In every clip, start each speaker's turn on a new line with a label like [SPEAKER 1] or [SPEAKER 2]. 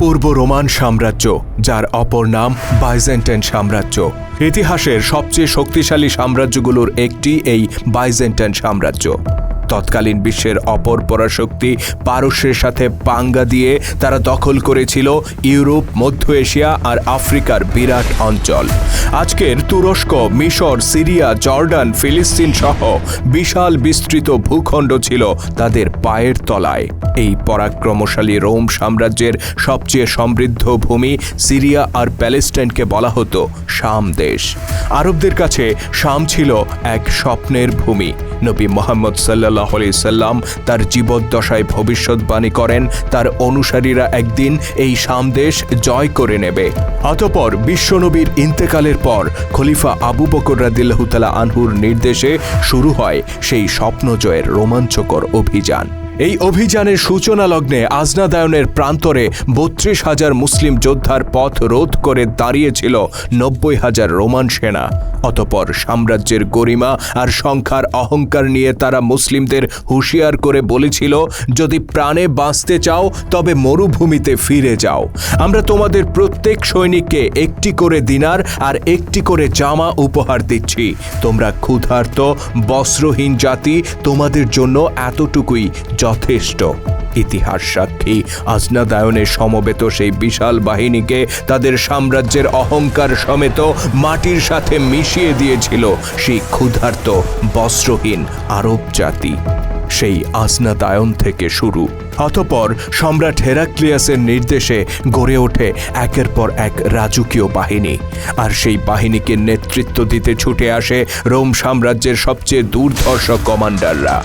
[SPEAKER 1] পূর্ব Roman সাম্রাজ্য, যার অপর নাম বাইজেন্টাইন সাম্রাজ্য। ইতিহাসের সবচেয়ে শক্তিশালী সাম্রাজ্যগুলোর একটি এই বাইজেন্টাইন সাম্রাজ্য। তৎকালীন বিশ্বের অপর পরাশক্তি পারস্যের সাথে পাঙ্গা দিয়ে তারা দখল করেছিল ইউরোপ, মধ্য এশিয়া আর আফ্রিকার বিরাট অঞ্চল। আজকের তুরস্ক, মিশর, সিরিয়া, জর্ডান, ফিলিস্তিন সহ বিশাল বিস্তৃত ভূখণ্ড ছিল তাদের পায়ের তলায়। এই পরাক্রমশালী রোম সাম্রাজ্যের সবচেয়ে সমৃদ্ধ ভূমি সিরিয়া আর প্যালেস্টাইনকে বলা হতো শাম দেশ। আরবদের কাছে শাম ছিল এক স্বপ্নের ভূমি। নবী মোহাম্মদ সাল্লাহ সাল্লাম তার জীবদ্দশায় ভবিষ্যৎবাণী করেন, তার অনুসারীরা একদিন এই সামদেশ জয় করে নেবে। অতপর বিশ্বনবীর ইন্তেকালের পর খলিফা আবু বকর রাদিল্লাহতালা আনহুর নির্দেশে শুরু হয় সেই স্বপ্নজয়ের রোমাঞ্চকর অভিযান। এই অভিযানের সূচনা লগ্নে আজনাদায়নের প্রান্তরে বত্রিশ হাজার মুসলিম যোদ্ধার পথ রোধ করে দাঁড়িয়েছিল নব্বই হাজার রোমান সেনা। অতপর সাম্রাজ্যের গরিমা আর সংখ্যার অহংকার নিয়ে তারা মুসলিমদের হুঁশিয়ার করে বলেছিল, যদি প্রাণে বাঁচতে চাও, তবে মরুভূমিতে ফিরে যাও। আমরা তোমাদের প্রত্যেক সৈনিককে একটি করে দিনার আর একটি করে জামা উপহার দিচ্ছি। তোমরা ক্ষুধার্ত, বস্ত্রহীন জাতি, তোমাদের জন্য এতটুকুই যথেষ্ট। ইতিহাস সাক্ষী আজনাদায়নে সমবেত সেই বিশাল বাহিনীকে তাদের সাম্রাজ্যের অহংকার সমেত মাটির সাথে মিশিয়ে দিয়েছিল সেই ক্ষুধার্ত, বস্ত্রহীন আরব জাতি। সেই আসনাদায়ন থেকে শুরু। অতপর সম্রাট হেরাক্লিয়াসের নির্দেশে গড়ে ওঠে একের পর এক রাজকীয় বাহিনী। আর সেই বাহিনীকে নেতৃত্ব দিতে ছুটে আসে রোম সাম্রাজ্যের সবচেয়ে দুর্ধর্ষ কমান্ডাররা।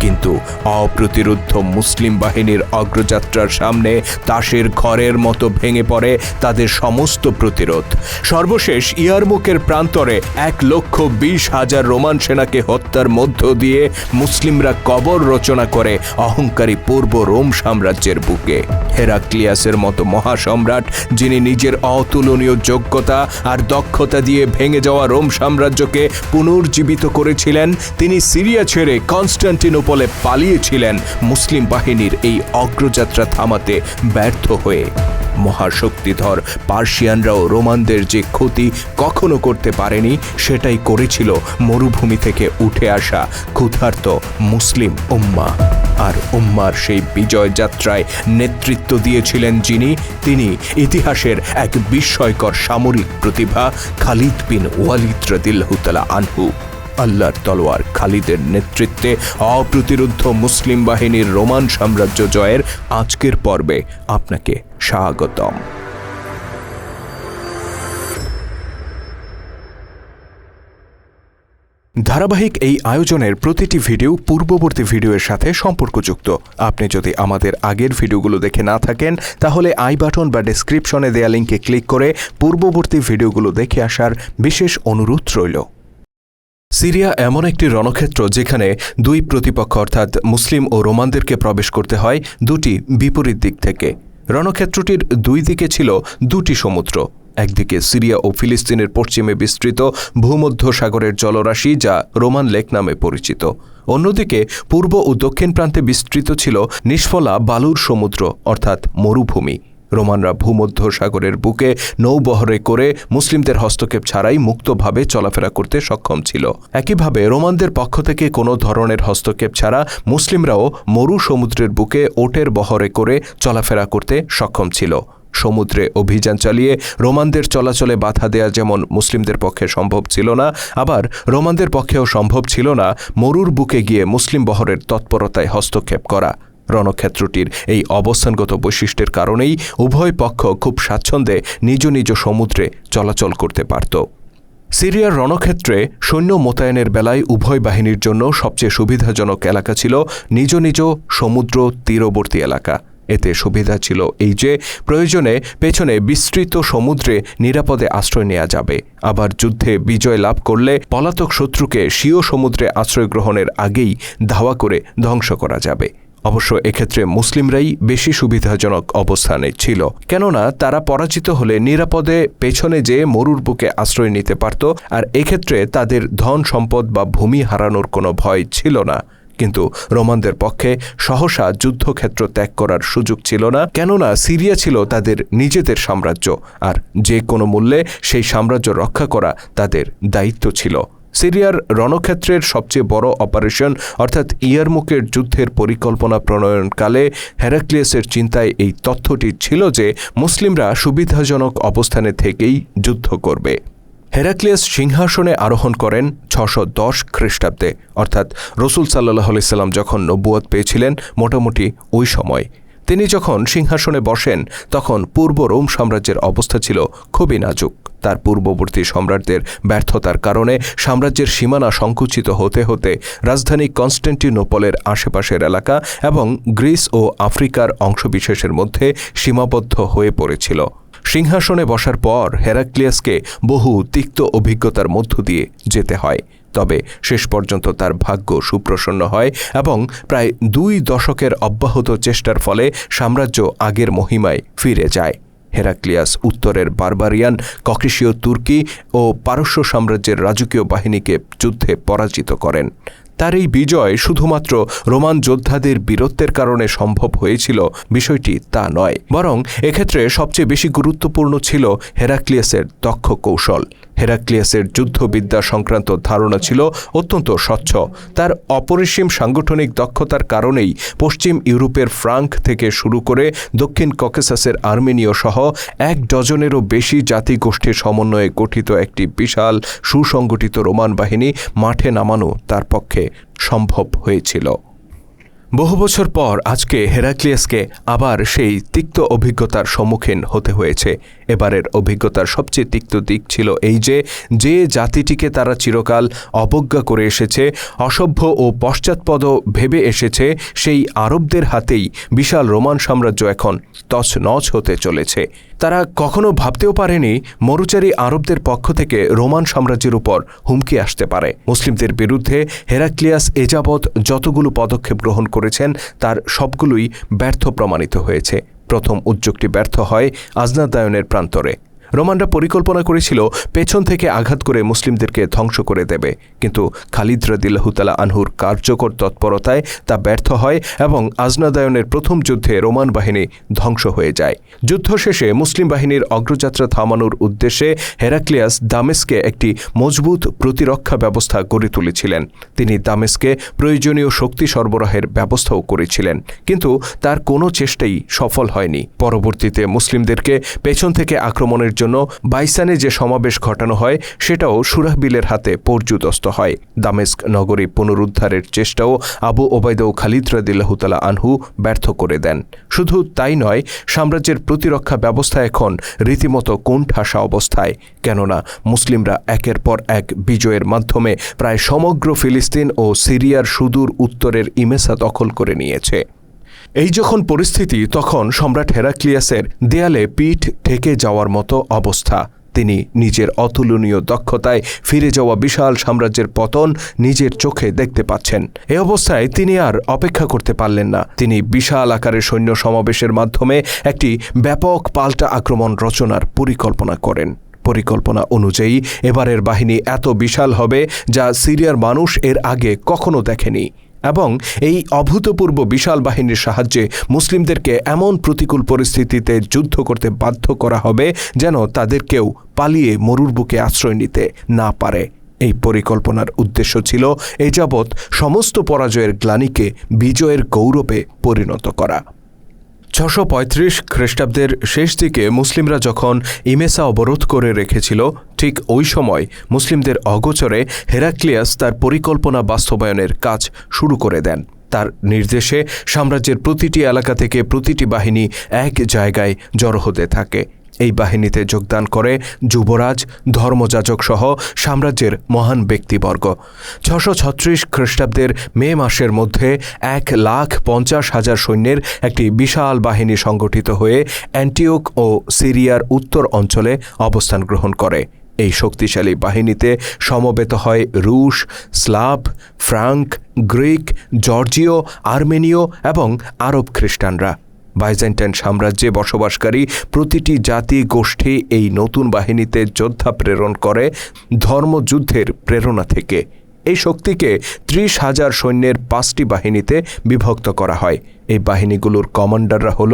[SPEAKER 1] কিন্তু অপ্রতিরুদ্ধ মুসলিম বাহিনীর অগ্রযাত্রার সামনে তাসের ঘরের মতো ভেঙে পড়ে তাদের সমস্ত প্রতিরোধ। সর্বশেষ ইয়ারমুকের প্রান্তরে এক লক্ষ বিশ হাজার রোমান সেনাকে হত্যার মধ্য দিয়ে মুসলিমরা কবর রচনা করে অহংকারী পূর্ব রোম সাম্রাজ্যের বুকে। হেরাক্লিয়াসের মতো মহাসম্রাট, যিনি নিজের অতুলনীয় যোগ্যতা আর দক্ষতা দিয়ে ভেঙে যাওয়া রোম সাম্রাজ্যকে পুনর্জীবিত করেছিলেন, তিনি সিরিয়া ছেড়ে কনস্টান্টিনোপলে পালিয়েছিলেন মুসলিম বাহিনীর এই অগ্রযাত্রা থামাতে ব্যর্থ হয়ে। মহাশক্তিধর পার্সিয়ানরাও রোমানদের যে ক্ষতি কখনো করতে পারেনি, সেটাই করেছিল মরুভূমি থেকে উঠে আসা ক্ষুধার্ত মুসলিম উম্মা। আর উম্মার সেই বিজয় যাত্রায় নেতৃত্ব দিয়েছিলেন যিনি, তিনি ইতিহাসের এক বিস্ময়কর সামরিক প্রতিভা খালিদ বিন ওয়ালিদ রদিল্লাহুতালা আনহু। আল্লাহর তলোয়ার খালিদের নেতৃত্বে অপ্রতিরুদ্ধ মুসলিম বাহিনীর রোমান সাম্রাজ্য জয়ের আজকের পর্বে আপনাকে স্বাগতম। ধারাবাহিক এই আয়োজনের প্রতিটি ভিডিও পূর্ববর্তী ভিডিওর সাথে সম্পর্কযুক্ত। আপনি যদি আমাদের আগের ভিডিওগুলো দেখে না থাকেন, তাহলে আই বাটন বা ডেসক্রিপশনে দেয়া লিঙ্কে ক্লিক করে পূর্ববর্তী ভিডিওগুলো দেখে আসার বিশেষ অনুরোধ রইল। সিরিয়া এমন একটি রণক্ষেত্র যেখানে দুই প্রতিপক্ষ অর্থাৎ মুসলিম ও রোমানদেরকে প্রবেশ করতে হয় দুটি বিপরীত দিক থেকে। রণক্ষেত্রটির দুই দিকে ছিল দুটি সমুদ্র। একদিকে সিরিয়া ও ফিলিস্তিনের পশ্চিমে বিস্তৃত ভূমধ্য সাগরের জলরাশি যা রোমান লেক নামে পরিচিত। অন্যদিকে পূর্ব ও দক্ষিণ প্রান্তে বিস্তৃত ছিল নিষ্ফলা বালুর সমুদ্র অর্থাৎ মরুভূমি। রোমানরা ভূমধ্য সাগরের বুকে নৌবহরে করে মুসলিমদের হস্তক্ষেপ ছাড়াই মুক্তভাবে চলাফেরা করতে সক্ষম ছিল। একইভাবে রোমানদের পক্ষ থেকে কোনো ধরনের হস্তক্ষেপ ছাড়া মুসলিমরাও মরু সমুদ্রের বুকে ওটের বহরে করে চলাফেরা করতে সক্ষম ছিল। সমুদ্রে অভিযান চালিয়ে রোমানদের চলাচলে বাধা দেয়া যেমন মুসলিমদের পক্ষে সম্ভব ছিল না, আবার রোমানদের পক্ষেও সম্ভব ছিল না মরুর বুকে গিয়ে মুসলিম বহরের তৎপরতায় হস্তক্ষেপ করা। রণক্ষেত্রটির এই অবস্থানগত বৈশিষ্ট্যের কারণেই উভয় পক্ষ খুব স্বাচ্ছন্দ্যে নিজ নিজ সমুদ্রে চলাচল করতে পারত। সিরিয়ার রণক্ষেত্রে সৈন্য মোতায়েনের বেলায় উভয় বাহিনীর জন্য সবচেয়ে সুবিধাজনক এলাকা ছিল নিজ নিজ সমুদ্র তীরবর্তী এলাকা। এতে সুবিধা ছিল এই যে, প্রয়োজনে পেছনে বিস্তৃত সমুদ্রে নিরাপদে আশ্রয় নেওয়া যাবে। আবার যুদ্ধে বিজয় লাভ করলে পলাতক শত্রুকে স্বীয় সমুদ্রে আশ্রয় গ্রহণের আগেই ধাওয়া করে ধ্বংস করা যাবে। অবশ্য এক্ষেত্রে মুসলিমরাই বেশি সুবিধাজনক অবস্থানে ছিল। কেননা তারা পরাজিত হলে নিরাপদে পেছনে যে মরুর বুকে আশ্রয় নিতে পারত আর এক্ষেত্রে তাদের ধন সম্পদ বা ভূমি হারানোর কোনো ভয় ছিল না। কিন্তু রোমানদের পক্ষে সহসা যুদ্ধক্ষেত্র ত্যাগ করার সুযোগ ছিল না, কেননা সিরিয়া ছিল তাদের নিজেদের সাম্রাজ্য আর যে কোনো মূল্যে সেই সাম্রাজ্য রক্ষা করা তাদের দায়িত্ব ছিল। সিরিয়ার রণক্ষেত্রের সবচেয়ে বড় অপারেশন, অর্থাৎ ইয়ারমুকের যুদ্ধের পরিকল্পনা প্রণয়নকালে হেরাক্লিয়াসের চিন্তায় এই তথ্যটি ছিল যে মুসলিমরা সুবিধাজনক অবস্থানে থেকেই যুদ্ধ করবে। হেরাক্লিয়াস সিংহাসনে আরোহণ করেন ছশো দশ খ্রিস্টাব্দে, অর্থাৎ রসুল সাল্লাহ সাল্লাম যখন নব্বুয়ত পেয়েছিলেন মোটামুটি ওই সময়। তিনি যখন সিংহাসনে বসেন, তখন পূর্ব রোম সাম্রাজ্যের অবস্থা ছিল খুবই নাজুক। তার পূর্ববর্তী সম্রাটদের ব্যর্থতার কারণে সাম্রাজ্যের সীমানা সংকুচিত হতে হতে রাজধানী কনস্ট্যান্টিনোপলের আশেপাশের এলাকা এবং গ্রিস ও আফ্রিকার অংশবিশেষের মধ্যে সীমাবদ্ধ হয়ে পড়েছিল। সিংহাসনে বসার পর হেরাক্লিয়াসকে বহু তিক্ত অভিজ্ঞতার মধ্য দিয়ে যেতে হয়। তবে শেষ পর্যন্ত তার ভাগ্য সুপ্রসন্ন হয় এবং প্রায় দুই দশকের অব্যাহত চেষ্টার ফলে সাম্রাজ্য আগের মহিমায় ফিরে যায়। হেরাক্লিয়াস উত্তরের বারবারিয়ান ককেশীয় তুর্কি ও পারস্য সাম্রাজ্যের রাজকীয় বাহিনীকে যুদ্ধে পরাজিত করেন। তার এই বিজয় শুধুমাত্র রোমান যোদ্ধাদের বীরত্বের কারণে সম্ভব হয়েছিল, বিষয়টি তা নয়। বরং এক্ষেত্রে সবচেয়ে বেশি গুরুত্বপূর্ণ ছিল হেরাক্লিয়াসের দক্ষ কৌশল। হেরাক্লিয়াসের যুদ্ধবিদ্যা সংক্রান্ত ধারণা ছিল অত্যন্ত স্বচ্ছ। তার অপরিসীম সাংগঠনিক দক্ষতার কারণেই পশ্চিম ইউরোপের ফ্রাঙ্ক থেকে শুরু করে দক্ষিণ ককেসাসের আর্মেনীয় সহ এক ডজনেরও বেশি জাতিগোষ্ঠীর সমন্বয়ে গঠিত একটি বিশাল সুসংগঠিত রোমান বাহিনী মাঠে নামানো তার পক্ষে সম্ভব হয়েছিল। বহু বছর পর আজকে হেরাক্লিয়াসকে আবার সেই তিক্ত অভিজ্ঞতার সম্মুখীন হতে হয়েছে। এবারের অভিজ্ঞতার সবচেয়ে তিক্ত দিক ছিল এই যে যে জাতিটিকে তারা চিরকাল অবজ্ঞা করে এসেছে, অসভ্য ও পশ্চাৎপদ ভেবে এসেছে, সেই আরবদের হাতেই বিশাল রোমান সাম্রাজ্য এখন তছনছ হতে চলেছে। তারা কখনো ভাবতেও পারেনি মরুচারী আরবদের পক্ষ থেকে রোমান সাম্রাজ্যের উপর হুমকি আসতে পারে। মুসলিমদের বিরুদ্ধে হেরাক্লিয়াস এযাবৎ যতগুলো পদক্ষেপ গ্রহণ করেছেন, তার সবগুলোই ব্যর্থ প্রমাণিত হয়েছে। প্রথম উদ্যোগটি ব্যর্থ হয় আজনাদায়নের প্রান্তরে। রোমানরা পরিকল্পনা করেছিল পেছন থেকে আঘাত করে মুসলিমদেরকে ধ্বংস করে দেবে। কিন্তু খালিদ রদিল্লাহুতালা আনহুর কার্যকর তৎপরতায় তা ব্যর্থ হয় এবং আজনাদায়নের প্রথম যুদ্ধে রোমান বাহিনী ধ্বংস হয়ে যায়। যুদ্ধ শেষে মুসলিম বাহিনীর অগ্রযাত্রা থামানোর উদ্দেশ্যে হেরাক্লিয়াস দামেস্কে একটি মজবুত প্রতিরক্ষা ব্যবস্থা গড়ে তুলেছিলেন। তিনি দামেস্কে প্রয়োজনীয় শক্তি সরবরাহের ব্যবস্থাও করেছিলেন। কিন্তু তার কোনো চেষ্টাই সফল হয়নি। পরবর্তীতে মুসলিমদেরকে পেছন থেকে আক্রমণের জন্য বাইসানে যে সমাবেশ ঘটানো হয়, সেটাও সুরাহবিলের হাতে পর্যুদস্ত হয়। দামেস্ক নগরী পুনরুদ্ধারের চেষ্টাও আবু ওবায়দা ও খালিদ রাদিল্লাহতালা আনহু ব্যর্থ করে দেন। শুধু তাই নয়, সাম্রাজ্যের প্রতিরক্ষা ব্যবস্থা এখন রীতিমতো কোণঠাসা অবস্থায়। কেননা, মুসলিমরা একের পর এক বিজয়ের মাধ্যমে প্রায় সমগ্র ফিলিস্তিন ও সিরিয়ার সুদূর উত্তরের ইমেসা দখল করে নিয়েছে। এই যখন পরিস্থিতি, তখন সম্রাট হেরাক্লিয়াসের দেয়ালে পিঠ ঠেকে যাওয়ার মতো অবস্থা। তিনি নিজের অতুলনীয় দক্ষতায় ফিরে যাওয়া বিশাল সাম্রাজ্যের পতন নিজের চোখে দেখতে পাচ্ছেন। এ অবস্থায় তিনি আর অপেক্ষা করতে পারলেন না। তিনি বিশাল আকারের সৈন্য সমাবেশের মাধ্যমে একটি ব্যাপক পাল্টা আক্রমণ রচনার পরিকল্পনা করেন। পরিকল্পনা অনুযায়ী, এবারের বাহিনী এত বিশাল হবে যা সিরিয়ার মানুষ এর আগে কখনো দেখেনি। এবং এই অভূতপূর্ব বিশাল বাহিনীর সাহায্যে মুসলিমদেরকে এমন প্রতিকূল পরিস্থিতিতে যুদ্ধ করতে বাধ্য করা হবে যেন তাদের কেউ পালিয়ে মরুর বুকে আশ্রয় নিতে না পারে। এই পরিকল্পনার উদ্দেশ্য ছিল এ যাবৎ সমস্ত পরাজয়ের গ্লানিকে বিজয়ের গৌরবে পরিণত করা। ছশো পঁয়ত্রিশ খ্রিস্টাব্দের শেষ দিকে মুসলিমরা যখন ইমেসা অবরোধ করে রেখেছিল, ঠিক ওই সময় মুসলিমদের অগোচরে হেরাক্লিয়াস তার পরিকল্পনা বাস্তবায়নের কাজ শুরু করে দেন। তার নির্দেশে সাম্রাজ্যের প্রতিটি এলাকা থেকে প্রতিটি বাহিনী এক জায়গায় জড়ো হতে থাকে। এই বাহিনীতে যোগদান করে যুবরাজ ধর্মযাজক সহ সাম্রাজ্যের মহান ব্যক্তিবর্গ। ছশো ছত্রিশ খ্রিস্টাব্দের মে মাসের মধ্যে এক লাখ পঞ্চাশ হাজার সৈন্যের একটি বিশাল বাহিনী সংগঠিত হয়ে অ্যান্টিওক ও সিরিয়ার উত্তর অঞ্চলে অবস্থান গ্রহণ করে। এই শক্তিশালী বাহিনীতে সমবেত হয় রুশ, স্লাভ, ফ্রাঙ্ক, গ্রিক, জর্জীয়, আর্মেনীয় এবং আরব খ্রিস্টানরা। বাইজেন্টাইন সাম্রাজ্যে বসবাসকারী প্রতিটি জাতি গোষ্ঠী এই নতুন বাহিনীতে যোদ্ধা প্রেরণ করে ধর্মযুদ্ধের প্রেরণা থেকে। এই শক্তিকে ত্রিশ হাজার সৈন্যের পাঁচটি বাহিনীতে বিভক্ত করা হয়। এই বাহিনীগুলোর কমান্ডাররা হল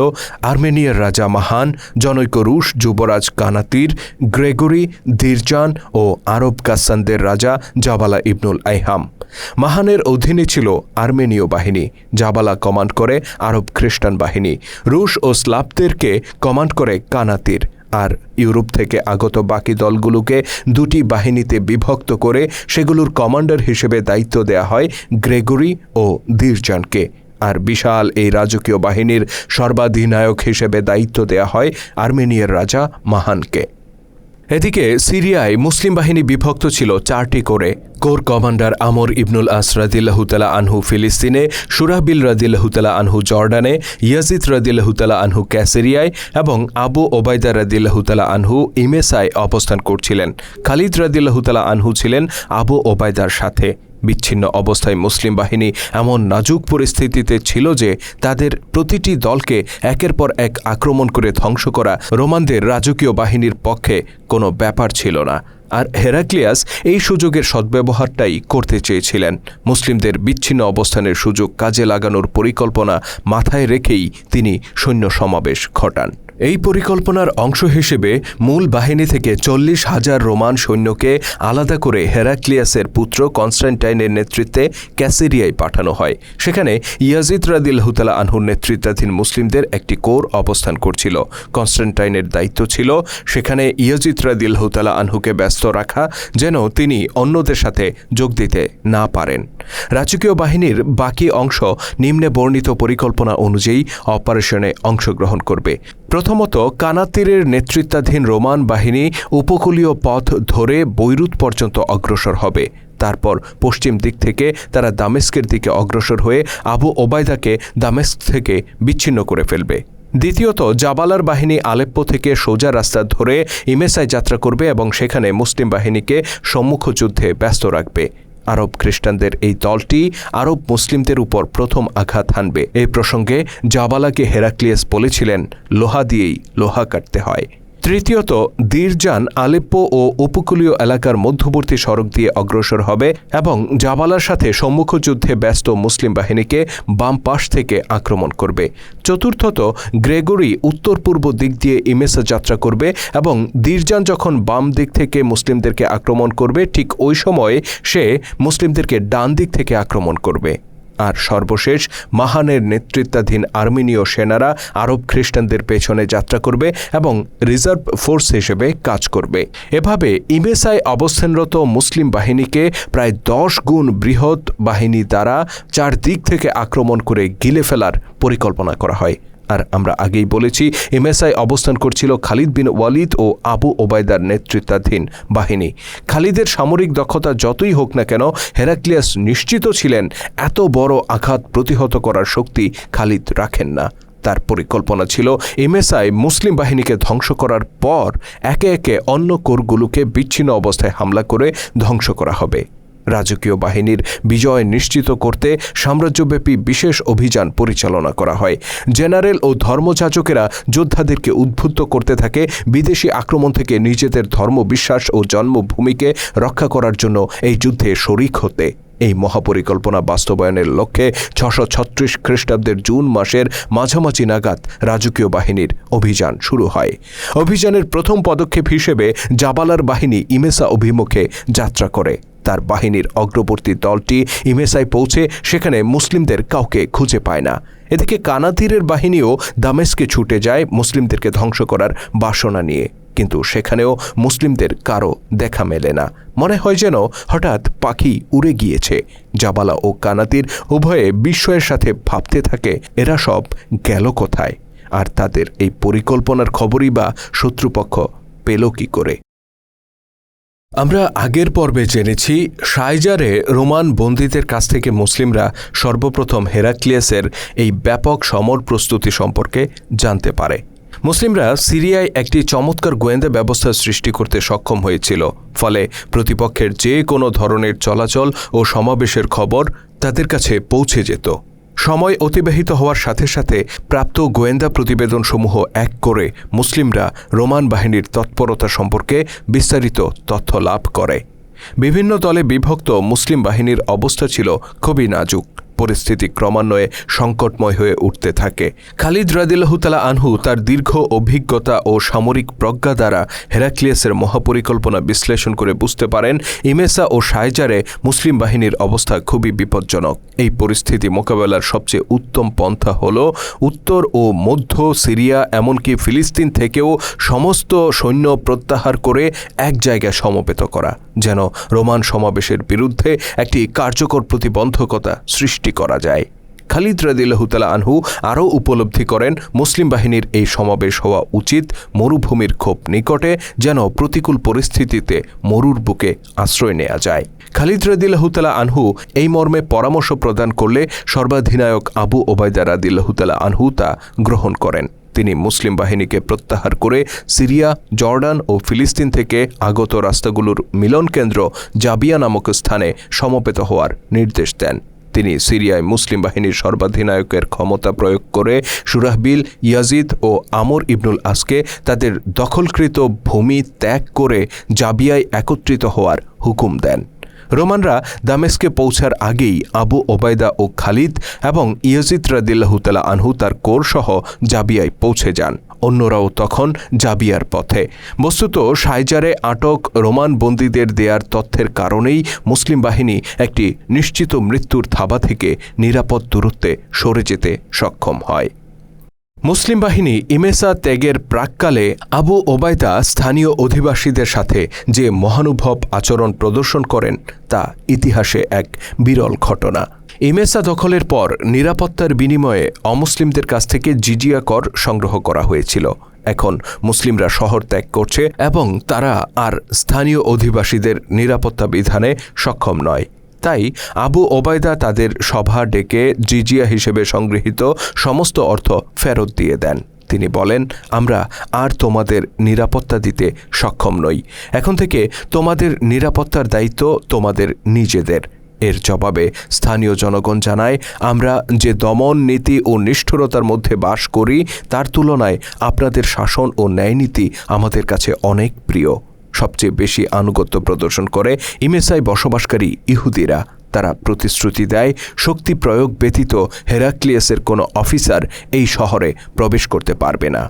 [SPEAKER 1] আর্মেনিয়ার রাজা মাহান, জনৈক রুশ, যুবরাজ কানাতির, গ্রেগরি দিরজান ও আরব কাসানদের রাজা জাবালা ইবনুল আইহাম। মাহানের অধীনে ছিল আর্মেনীয় বাহিনী। জাবালা কমান্ড করে আরব খ্রিস্টান বাহিনী। রুশ ও স্লাবদেরকে কমান্ড করে কানাতির। আর ইউরোপ থেকে আগত বাকি দলগুলোকে দুটি বাহিনীতে বিভক্ত করে সেগুলোর কমান্ডার হিসেবে দায়িত্ব দেয়া হয় গ্রেগরি ও দিরজানকে। আর বিশাল এই রাজকীয় বাহিনীর সর্বাধিনায়ক হিসেবে দায়িত্ব দেয়া হয় আর্মেনিয়ার রাজা মাহানকে। এদিকে সিরিয়ায় মুসলিম বাহিনী বিভক্ত ছিল চারটি করে। কোর কমান্ডার আমর ইবনুল আস রাদিল্লাহুতালা আনহু ফিলিস্তিনে, সুরাবিল রাদিল্লাহুতালা আনহু জর্ডানে, ইয়াজিদ রাদিল্লাহুতালা আনহু ক্যাসেরিয়ায় এবং আবু ওবায়দা রাদিল্লাহুতালা আনহু ইমেসায় অবস্থান করছিলেন। খালিদ রাদিল্লাহুতালা আনহু ছিলেন আবু ওবায়দার সাথে। বিচ্ছিন্ন অবস্থায় মুসলিম বাহিনী এমন নাজুক পরিস্থিতিতে ছিল যে তাদের প্রতিটি দলকে একের পর এক আক্রমণ করে ধ্বংস করা রোমানদের রাজকীয় বাহিনীর পক্ষে কোনো ব্যাপার ছিল না। আর হেরাক্লিয়াস এই সুযোগের সদ্ব্যবহারটাই করতে চেয়েছিলেন। মুসলিমদের বিচ্ছিন্ন অবস্থানের সুযোগ কাজে লাগানোর পরিকল্পনা মাথায় রেখেই তিনি সৈন্য সমাবেশ ঘটান। এই পরিকল্পনার অংশ হিসেবে মূল বাহিনী থেকে চল্লিশ হাজার রোমান সৈন্যকে আলাদা করে হেরাক্লিয়াসের পুত্র কনস্ট্যান্টাইনের নেতৃত্বে ক্যাসেরিয়ায় পাঠানো হয়। সেখানে ইয়াজিদ রাদিল হুতালা আনহুর নেতৃত্বাধীন মুসলিমদের একটি কোর অবস্থান করছিল। কনস্ট্যান্টাইনের দায়িত্ব ছিল সেখানে ইয়াজিদ রাদিল হুতালা আনহুকে ব্যস্ত রাখা যেন তিনি অন্যদের সাথে যোগ দিতে না পারেন। রাজকীয় বাহিনীর বাকি অংশ নিম্নে বর্ণিত পরিকল্পনা অনুযায়ী অপারেশনে অংশগ্রহণ করবে। প্রথমত, কানাতিরের নেতৃত্বাধীন রোমান বাহিনী উপকূলীয় পথ ধরে বৈরুত পর্যন্ত অগ্রসর হবে। তারপর পশ্চিম দিক থেকে তারা দামেস্কের দিকে অগ্রসর হয়ে আবু ওবায়দাকে দামেস্ক থেকে বিচ্ছিন্ন করে ফেলবে। দ্বিতীয়ত, জাবালার বাহিনী আলেপ্পো থেকে সোজা রাস্তা ধরে ইমেসায় যাত্রা করবে এবং সেখানে মুসলিম বাহিনীকে সম্মুখ যুদ্ধে ব্যস্ত রাখবে। আরব খ্রিস্টানদের এই দলটি আরব মুসলিমদের উপর প্রথম আঘাত হানবে। এই প্রসঙ্গে জাবালাকে হেরাক্লিয়াস বলেছিলেন, লোহা দিয়েই লোহা কাটতে হয়। তৃতীয়ত, দিরজান আলেপ্পো ও উপকূলীয় এলাকার মধ্যবর্তী সড়ক দিয়ে অগ্রসর হবে এবং জাবালার সাথে সম্মুখ যুদ্ধে ব্যস্ত মুসলিম বাহিনীকে বাম পাশ থেকে আক্রমণ করবে। চতুর্থত, গ্রেগরি উত্তর পূর্ব দিক দিয়ে ইমেসা যাত্রা করবে এবং দিরজান যখন বাম দিক থেকে মুসলিমদেরকে আক্রমণ করবে, ঠিক ওই সময় সে মুসলিমদেরকে ডান দিক থেকে আক্রমণ করবে। আর সর্বশেষ, মাহানের নেতৃত্বাধীন আর্মেনীয় সেনারা আরব খ্রিস্টানদের পেছনে যাত্রা করবে এবং রিজার্ভ ফোর্স হিসেবে কাজ করবে। এভাবে ইমেসায় অবস্থানরত মুসলিম বাহিনীকে প্রায় দশ গুণ বৃহৎ বাহিনী দ্বারা চারদিক থেকে আক্রমণ করে গিলে ফেলার পরিকল্পনা করা হয়। আর আমরা আগেই বলেছি, এমএসআই অবস্থান করছিল খালিদ বিন ওয়ালিদ ও আবু ওবায়দার নেতৃত্বাধীন বাহিনী। খালিদের সামরিক দক্ষতা যতই হোক না কেন, হেরাক্লিয়াস নিশ্চিত ছিলেন এত বড় আঘাত প্রতিহত করার শক্তি খালিদ রাখেন না। তার পরিকল্পনা ছিল এমএসআই মুসলিম বাহিনীকে ধ্বংস করার পর একে একে অন্য কোরগুলোকে বিচ্ছিন্ন অবস্থায় হামলা করে ধ্বংস করা হবে। রাজকীয় বাহিনীর বিজয় নিশ্চিত করতে সাম্রাজ্যব্যাপী বিশেষ অভিযান পরিচালনা করা হয়। জেনারেল ও ধর্মযাচকেরা যোদ্ধাদেরকে উদ্বুদ্ধ করতে থাকে বিদেশি আক্রমণ থেকে নিজেদের ধর্মবিশ্বাস ও জন্মভূমিকে রক্ষা করার জন্য এই যুদ্ধে শরিক হতে। এই মহাপরিকল্পনা বাস্তবায়নের লক্ষ্যে ছশো ছত্রিশ খ্রিস্টাব্দের জুন মাসের মাঝামাঝি নাগাদ রাজকীয় বাহিনীর অভিযান শুরু হয়। অভিযানের প্রথম পদক্ষেপ হিসেবে জাবালার বাহিনী ইমেসা অভিমুখে যাত্রা করে। তার বাহিনীর অগ্রবর্তী দলটি ইমেসায় পৌঁছে সেখানে মুসলিমদের কাউকে খুঁজে পায় না। এদিকে কানাতিরের বাহিনীও দামেস্কে ছুটে যায় মুসলিমদেরকে ধ্বংস করার বাসনা নিয়ে। কিন্তু সেখানেও মুসলিমদের কারও দেখা মেলে না। মনে হয় যেন হঠাৎ পাখি উড়ে গিয়েছে। জাবালা ও কানাতির উভয়ে বিস্ময়ের সাথে ভাবতে থাকে, এরা সব গেল কোথায়? আর তাদের এই পরিকল্পনার খবরই বা শত্রুপক্ষ পেল কি করে? আমরা আগের পর্বে জেনেছি, সাইজারে রোমান বন্দীদের কাছ থেকে মুসলিমরা সর্বপ্রথম হেরাক্লিয়াসের এই ব্যাপক সমর প্রস্তুতি সম্পর্কে জানতে পারে। মুসলিমরা সিরিয়ায় একটি চমৎকার গোয়েন্দা ব্যবস্থা সৃষ্টি করতে সক্ষম হয়েছিল, ফলে প্রতিপক্ষের যে কোনো ধরনের চলাচল ও সমাবেশের খবর তাদের কাছে পৌঁছে যেত। সময় অতিবাহিত হওয়ার সাথে সাথে প্রাপ্ত গোয়েন্দা প্রতিবেদনসমূহ এক করে মুসলিমরা রোমান বাহিনীর তৎপরতা সম্পর্কে বিস্তারিত তথ্য লাভ করে। বিভিন্ন দলে বিভক্ত মুসলিম বাহিনীর অবস্থা ছিল খুবই নাজুক। পরিস্থিতি ক্রমান্বয়ে সংকটময় হয়ে উঠতে থাকে। খালিদ রাদিল্লাহতালা আনহু তার দীর্ঘ অভিজ্ঞতা ও সামরিক প্রজ্ঞা দ্বারা হেরাক্লিয়াসের মহাপরিকল্পনা বিশ্লেষণ করে বুঝতে পারেন, ইমেসা ও সাইজারে মুসলিম বাহিনীর অবস্থা খুবই বিপজ্জনক। এই পরিস্থিতি মোকাবেলার সবচেয়ে উত্তম পন্থা হল উত্তর ও মধ্য সিরিয়া, এমনকি ফিলিস্তিন থেকেও সমস্ত সৈন্য প্রত্যাহার করে এক জায়গায় সমবেত করা, যেন রোমান সমাবেশের বিরুদ্ধে একটি কার্যকর প্রতিবন্ধকতা সৃষ্টি করা যায়। খালিদ রাদিল্লাহুতালা আনহু আরও উপলব্ধি করেন, মুসলিম বাহিনীর এই সমাবেশ হওয়া উচিত মরুভূমির ক্ষোভ নিকটে যেন প্রতিকূল পরিস্থিতিতে মরুর বুকে আশ্রয় নেওয়া যায়। খালিদ রাদিল্লাহুতালা আনহু এই মর্মে পরামর্শ প্রদান করলে সর্বাধিনায়ক আবু ওবায়দা রাদিল্লাহুতালা আনহু তা গ্রহণ করেন। তিনি মুসলিম বাহিনীকে প্রত্যাহার করে সিরিয়া, জর্ডান ও ফিলিস্তিন থেকে আগত রাস্তাগুলোর মিলন কেন্দ্র জাবিয়া নামক স্থানে সমবেত হওয়ার নির্দেশ দেন। তিনি সিরিয়ায় মুসলিম বাহিনীর সর্বাধিনায়কের ক্ষমতা প্রয়োগ করে সুরাহবিল, ইয়াজিদ ও আমর ইবনুল আসকে তাদের দখলকৃত ভূমি ত্যাগ করে জাবিয়ায় একত্রিত হওয়ার হুকুম দেন। রোমানরা দামেস্কে পৌঁছার আগেই আবু ওবায়দা ও খালিদ এবং ইয়াজিদ রাদিল্লাহুতালা আনহু তার কোরসহ জাবিয়ায় পৌঁছে যান। অন্যরাও তখন জাবিয়ার পথে। বস্তুত সাইজারে আটক রোমান বন্দীদের দেয়ার তথ্যের কারণেই মুসলিম বাহিনী একটি নিশ্চিত মৃত্যুর থাবা থেকে নিরাপদ দূরত্বে সরে যেতে সক্ষম হয়। মুসলিম বাহিনী ইমেসা ত্যাগের প্রাককালে আবু ওবায়দা স্থানীয় অধিবাসীদের সাথে যে মহানুভব আচরণ প্রদর্শন করেন, তা ইতিহাসে এক বিরল ঘটনা। ইমেসা দখলের পর নিরাপত্তার বিনিময়ে অমুসলিমদের কাছ থেকে জিজিয়া কর সংগ্রহ করা হয়েছিল। এখন মুসলিমরা শহর ত্যাগ করছে এবং তারা আর স্থানীয় অধিবাসীদের নিরাপত্তা বিধানে সক্ষম নয়। তাই আবু ওবায়দা তাদের সভা ডেকে জিজিয়া হিসেবে সংগৃহীত সমস্ত অর্থ ফেরত দিয়ে দেন। তিনি বলেন, আমরা আর তোমাদের নিরাপত্তা দিতে সক্ষম নই। এখন থেকে তোমাদের নিরাপত্তার দায়িত্ব তোমাদের নিজেদের। এর জবাবে স্থানীয় জনগণ জানায়, আমরা যে দমন নীতি ও নিষ্ঠুরতার মধ্যে বাস করি, তার তুলনায় আপনাদের শাসন ও ন্যায়নীতি আমাদের কাছে অনেক প্রিয়। সবচেয়ে বেশি আনুগত্য প্রদর্শন করে। ইমেসায় বসবাসকারী ইহুদিরা তারা প্রতিশ্রুতি দেয়, শক্তি প্রয়োগ ব্যতীত হেরাক্লিয়াসের কোনো অফিসার এই শহরে প্রবেশ করতে পারবে না।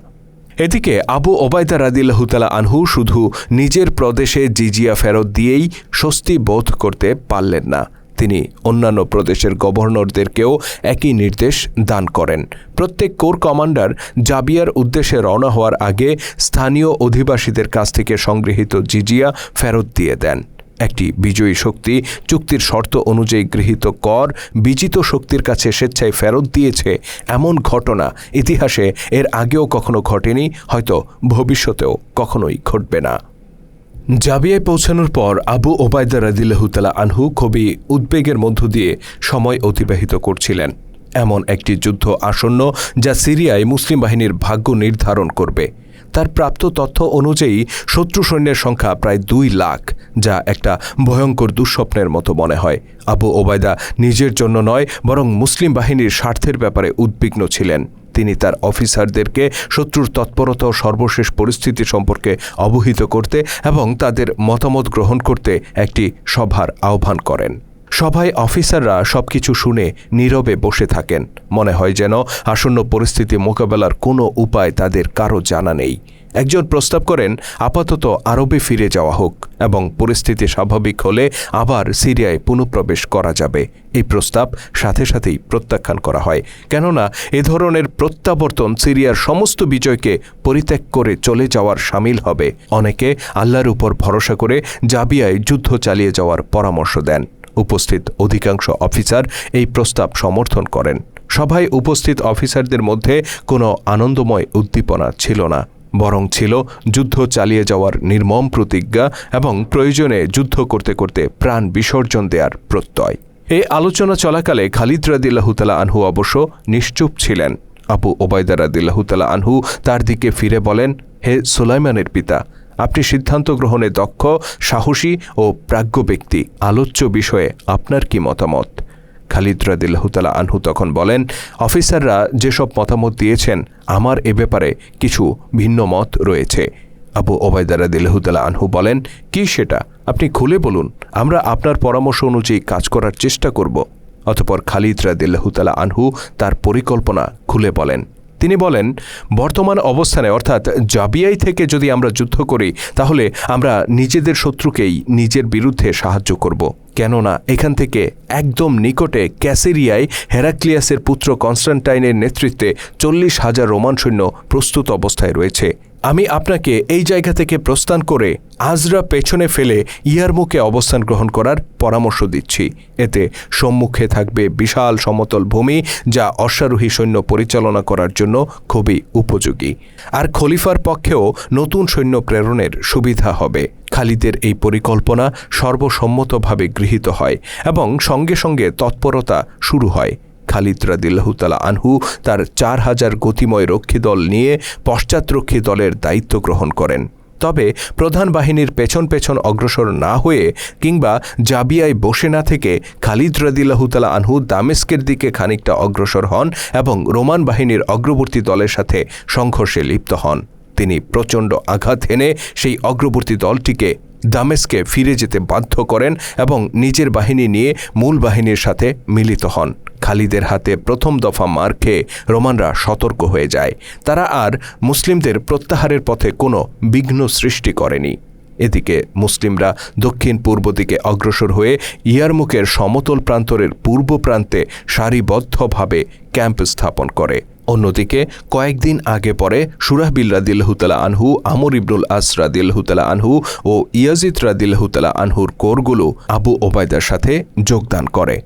[SPEAKER 1] এদিকে আবু ওবায়দা রাদিল্লাহুতালা আনহু শুধু নিজের প্রদেশে জিজিয়া ফেরত দিয়েই স্বস্তি বোধ করতে পারলেন না। তিনি অন্যান্য প্রদেশের গভর্নরদেরকেও একই নির্দেশ দান করেন। প্রত্যেক কোর কমান্ডার জাবিয়ার উদ্দেশ্যে রওনা হওয়ার আগে স্থানীয় অধিবাসীদের কাছ থেকে সংগৃহীত জিজিয়া ফেরত দিয়ে দেন। একটি বিজয়ী শক্তি চুক্তির শর্ত অনুযায়ী গৃহীত কর বিজিত শক্তির কাছে স্বেচ্ছায় ফেরত দিয়েছে এমন ঘটনা ইতিহাসে এর আগেও কখনো ঘটেনি, হয়তো ভবিষ্যতেও কখনোই ঘটবে না। জাবিয়ায় পৌঁছানোর পর আবু ওবায়দা রাদিল্লাহুতালা আনহু খুবই উদ্বেগের মধ্য দিয়ে সময় অতিবাহিত করছিলেন। এমন একটি যুদ্ধ আসন্ন যা সিরিয়ায় মুসলিম বাহিনীর ভাগ্য নির্ধারণ করবে। তার প্রাপ্ত তথ্য অনুযায়ী শত্রু সৈন্যের সংখ্যা প্রায় দুই লাখ, যা একটা ভয়ঙ্কর দুঃস্বপ্নের মতো মনে হয়। আবু ওবায়দা নিজের জন্য নয়, বরং মুসলিম বাহিনীর স্বার্থের ব্যাপারে উদ্বিগ্ন ছিলেন। তিনি তার অফিসারদেরকে শত্রুর তৎপরতা ও সর্বশেষ পরিস্থিতি সম্পর্কে অবহিত করতে এবং তাদের মতামত গ্রহণ করতে একটি সভার আহ্বান করেন। সভায় অফিসাররা সবকিছু শুনে নীরবে বসে থাকেন। মনে হয় যেন আসন্ন পরিস্থিতি মোকাবেলার কোনো উপায় তাদের কারও জানা নেই। একজন প্রস্তাব করেন, আপাতত আরবে ফিরে যাওয়া হোক এবং পরিস্থিতি স্বাভাবিক হলে আবার সিরিয়ায় পুনঃপ্রবেশ করা যাবে। এই প্রস্তাব সাথে সাথেই প্রত্যাখ্যান করা হয়। কেননা, এ ধরনের প্রত্যাবর্তন সিরিয়ার সমস্ত বিজয়কে পরিত্যাগ করে চলে যাওয়ার সামিল হবে। অনেকে আল্লাহর উপর ভরসা করে জাবিয়ায় যুদ্ধ চালিয়ে যাওয়ার পরামর্শ দেন। উপস্থিত অধিকাংশ অফিসার এই প্রস্তাব সমর্থন করেন। সভায় উপস্থিত অফিসারদের মধ্যে কোনো আনন্দময় উদ্দীপনা ছিল না। বরং ছিল যুদ্ধ চালিয়ে যাওয়ার নির্মম প্রতিজ্ঞা এবং প্রয়োজনে যুদ্ধ করতে করতে প্রাণ বিসর্জন দেওয়ার প্রত্যয়। এই আলোচনা চলাকালে খালিদ রাদিল্লাহুতালা আনহু অবশ্য নিশ্চুপ ছিলেন। আবু ওবায়দা রাদিল্লাহুতালা আনহু তার দিকে ফিরে বলেন, হে সুলাইমানের পিতা, আপনি সিদ্ধান্ত গ্রহণে দক্ষ, সাহসী ও প্রাজ্ঞ ব্যক্তি। আলোচ্য বিষয়ে আপনার কি মতামত? খালিদ রাদিল্লাহুতালা আনহু তখন বলেন, অফিসাররা যেসব মতামত দিয়েছেন, আমার এ ব্যাপারে কিছু ভিন্ন মত রয়েছে। আবু ওবায়দারা দিলহুতালা আনহু বলেন, কি সেটা? আপনি খুলে বলুন। আমরা আপনার পরামর্শ অনুযায়ী কাজ করার চেষ্টা করব। অতপর খালিদ রাদিল্লাহুতালা আনহু তার পরিকল্পনা খুলে বলেন। তিনি বলেন, বর্তমান অবস্থানে, অর্থাৎ জাবিয়াই থেকে যদি আমরা যুদ্ধ করি, তাহলে আমরা নিজেদের শত্রুকেই নিজের বিরুদ্ধে সাহায্য করব। কেননা এখান থেকে একদম নিকটে ক্যাসেরিয়ায় হেরাক্লিয়াসের পুত্র কনস্টান্টাইনের নেতৃত্বে চল্লিশ হাজার রোমান সৈন্য প্রস্তুত অবস্থায় রয়েছে। আমি আপনাকে এই জায়গা থেকে প্রস্থান করে আজরা পেছনে ফেলে ইয়ারমুখে অবস্থান গ্রহণ করার পরামর্শ দিচ্ছি। এতে সম্মুখে থাকবে বিশাল সমতল ভূমি যা অশ্বারোহী সৈন্য পরিচালনা করার জন্য খুবই উপযোগী। আর খলিফার পক্ষেও নতুন সৈন্য প্রেরণের সুবিধা হবে। খালিদের এই পরিকল্পনা সর্বসম্মতভাবে গৃহীত হয় এবং সঙ্গে সঙ্গে তৎপরতা শুরু হয়। খালিদ রাদিল্লাহুতালা আনহু তার চার হাজার গতিময় রক্ষী দল নিয়ে পশ্চাৎরক্ষী দলের দায়িত্ব গ্রহণ করেন। তবে প্রধান বাহিনীর পেছন পেছন অগ্রসর না হয়ে কিংবা জাবিয়ায় বসে না থেকে খালিদ রাদিল্লাহুতালা আনহু দামেস্কের দিকে খানিকটা অগ্রসর হন এবং রোমান বাহিনীর অগ্রবর্তী দলের সাথে সংঘর্ষে লিপ্ত হন। তিনি প্রচণ্ড আঘাত হেনে সেই অগ্রবর্তী দলটিকে দামেস্কে ফিরে যেতে বাধ্য করেন এবং নিজের বাহিনী নিয়ে মূল বাহিনীর সাথে মিলিত হন। খালিদের হাতে প্রথম দফা মার খেয়ে রোমানরা সতর্ক হয়ে যায়। তারা আর মুসলিমদের প্রত্যাহারের পথে কোনো বিঘ্ন সৃষ্টি করেনি। এদিকে মুসলিমরা দক্ষিণ পূর্ব দিকে অগ্রসর হয়ে ইয়ারমুখের সমতল প্রান্তরের পূর্ব প্রান্তে সারিবদ্ধভাবে ক্যাম্প স্থাপন করে। অন্যদিকে কয়েকদিন আগে পরে সুরাহবিল রাদিল্লাহুতালা আনহু, আমর ইবনুল আস রাদিল্লাহুতালা আনহু ও ইয়াজিদ রাদিল্লাহুতালা আনহুর কোরগুলো আবু ওবায়দার সাথে যোগদান করে।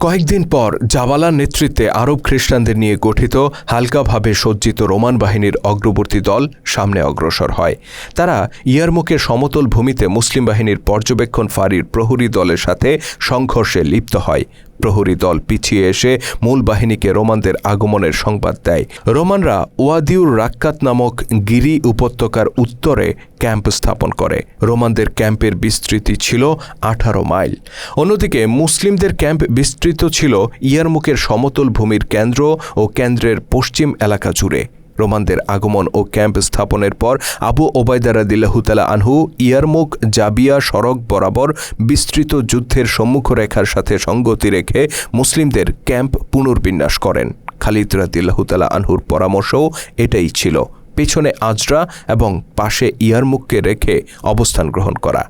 [SPEAKER 1] কয়েকদিন পর জাবালার নেতৃত্বে আরব খ্রিস্টানদের নিয়ে গঠিত হালকাভাবে সজ্জিত রোমান বাহিনীর অগ্রবর্তী দল সামনে অগ্রসর হয়। তারা ইয়ারমুকের সমতল ভূমিতে মুসলিম বাহিনীর পর্যবেক্ষণ ফাঁড়ির প্রহরী দলের সাথে সংঘর্ষে লিপ্ত হয়। প্রহরী দল পিছিয়ে এসে মূল বাহিনীকে রোমানদের আগমনের সংবাদ দেয়। রোমানরা ওয়াদিউর রাক্কাত নামক গিরি উপত্যকার উত্তরে ক্যাম্প স্থাপন করে। রোমানদের ক্যাম্পের বিস্তৃতি ছিল আঠারো মাইল। অন্যদিকে মুসলিমদের ক্যাম্প বিস্তৃত ছিল ইয়ারমুকের সমতল ভূমির কেন্দ্র ও কেন্দ্রের পশ্চিম এলাকা জুড়ে। রোমানদের আগমন ও ক্যাম্প স্থাপনের পর আবু ওবায়দারা দিল্লাহুতালা আনহু ইয়ারমুক জাবিয়া সড়ক বরাবর বিস্তৃত যুদ্ধের সম্মুখরেখার সাথে সঙ্গতি রেখে মুসলিমদের ক্যাম্প পুনর্বিন্যাস করেন। খালিদ রাদিল্লাহুতালা আনহুর পরামর্শও এটাই ছিল। পেছনে আজরা এবং পাশে ইয়ারমুককে রেখে অবস্থান গ্রহণ করা।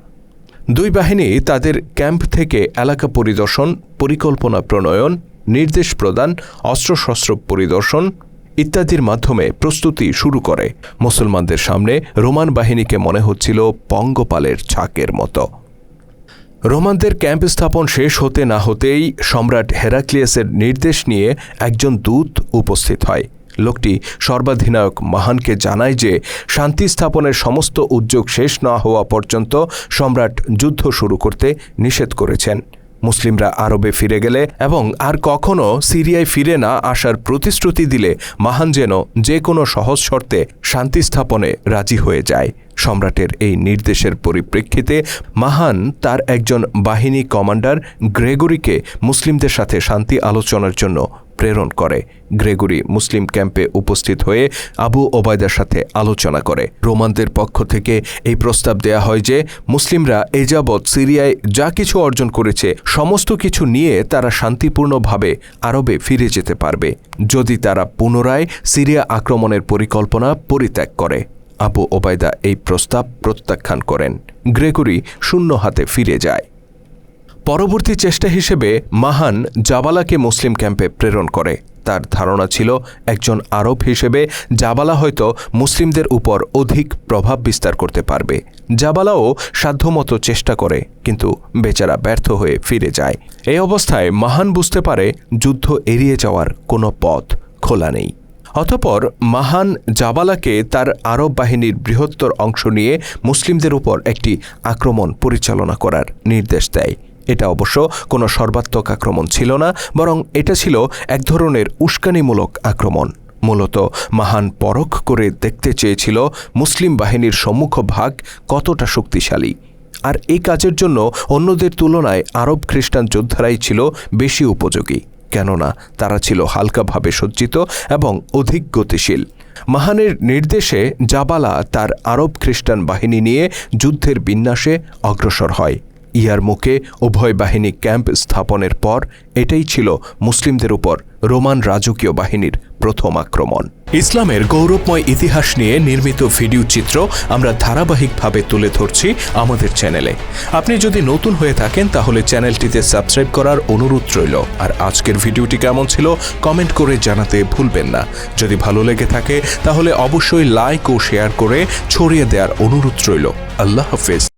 [SPEAKER 1] দুই বাহিনী তাদের ক্যাম্প থেকে এলাকা পরিদর্শন, পরিকল্পনা প্রণয়ন, নির্দেশ প্রদান, অস্ত্রশস্ত্র পরিদর্শন ইত্যাদির মাধ্যমে প্রস্তুতি শুরু করে। মুসলমানদের সামনে রোমান বাহিনীকে মনে হচ্ছিল পঙ্গপালের ছাকের মতো। রোমানদের ক্যাম্প স্থাপন শেষ হতে না হতেই সম্রাট হেরাক্লিয়াসের নির্দেশ নিয়ে একজন দূত উপস্থিত হয়। লোকটি সর্বাধিনায়ক মাহানকে জানায় যে, শান্তি স্থাপনের সমস্ত উদ্যোগ শেষ না হওয়া পর্যন্ত সম্রাট যুদ্ধ শুরু করতে নিষেধ করেছেন। মুসলিমরা আরবে ফিরে গেলে এবং আর কখনও সিরিয়ায় ফিরে না আসার প্রতিশ্রুতি দিলে মাহান যেন যে কোনো সহজ শর্তে শান্তি স্থাপনে রাজি হয়ে যায়। সম্রাটের এই নির্দেশের পরিপ্রেক্ষিতে মাহান তার একজন বাহিনী কমান্ডার গ্রেগরিকে মুসলিমদের সাথে শান্তি আলোচনার জন্য প্রেরণ করে। গ্রেগরি মুসলিম ক্যাম্পে উপস্থিত হয়ে আবু ওবায়দার সাথে আলোচনা করে। রোমানদের পক্ষ থেকে এই প্রস্তাব দেয়া হয় যে, মুসলিমরা এ যাবৎ সিরিয়ায় যা কিছু অর্জন করেছে, সমস্ত কিছু নিয়ে তারা শান্তিপূর্ণভাবে আরবে ফিরে যেতে পারবে। যদি তারা পুনরায় সিরিয়া আক্রমণের পরিকল্পনা পরিত্যাগ করে। আবু ওবায়দা এই প্রস্তাব প্রত্যাখ্যান করেন। গ্রেগরি শূন্য হাতে ফিরে যায়। পরবর্তী চেষ্টা হিসেবে মাহান জাবালাকে মুসলিম ক্যাম্পে প্রেরণ করে। তার ধারণা ছিল একজন আরব হিসেবে জাবালা হয়তো মুসলিমদের উপর অধিক প্রভাব বিস্তার করতে পারবে। জাবালাও সাধ্যমতো চেষ্টা করে, কিন্তু বেচারা ব্যর্থ হয়ে ফিরে যায়। এই অবস্থায় মাহান বুঝতে পারে যুদ্ধ এড়িয়ে যাওয়ার কোনো পথ খোলা নেই। অতপর মাহান জাবালাকে তার আরব বাহিনীর বৃহত্তর অংশ নিয়ে মুসলিমদের উপর একটি আক্রমণ পরিচালনা করার নির্দেশ দেয়। এটা অবশ্য কোনো সর্বাত্মক আক্রমণ ছিল না, বরং এটা ছিল এক ধরনের উস্কানিমূলক আক্রমণ। মূলত মাহান পরখ করে দেখতে চেয়েছিল মুসলিম বাহিনীর সম্মুখ ভাগ কতটা শক্তিশালী। আর এই কাজের জন্য অন্যদের তুলনায় আরব খ্রিস্টান যোদ্ধারাই ছিল বেশি উপযোগী, কেননা তারা ছিল হালকাভাবে সজ্জিত এবং অধিক গতিশীল। মাহানের নির্দেশে জাবালা তার আরব খ্রিস্টান বাহিনী নিয়ে যুদ্ধের বিন্যাসে অগ্রসর হয়। ইহার মুখে উভয় বাহিনী ক্যাম্প স্থাপনের পর এটাই ছিল মুসলিমদের উপর রোমান রাজকীয় বাহিনীর প্রথম আক্রমণ। ইসলামের গৌরবময় ইতিহাস নিয়ে নির্মিত ভিডিও চিত্র আমরা ধারাবাহিকভাবে তুলে ধরছি আমাদের চ্যানেলে। আপনি যদি নতুন হয়ে থাকেন তাহলে চ্যানেলটিতে সাবস্ক্রাইব করার অনুরোধ রইল। আর আজকের ভিডিওটি কেমন ছিল কমেন্ট করে জানাতে ভুলবেন না। যদি ভালো লেগে থাকে তাহলে অবশ্যই লাইক ও শেয়ার করে ছড়িয়ে দেওয়ার অনুরোধ রইল। আল্লাহ হাফেজ।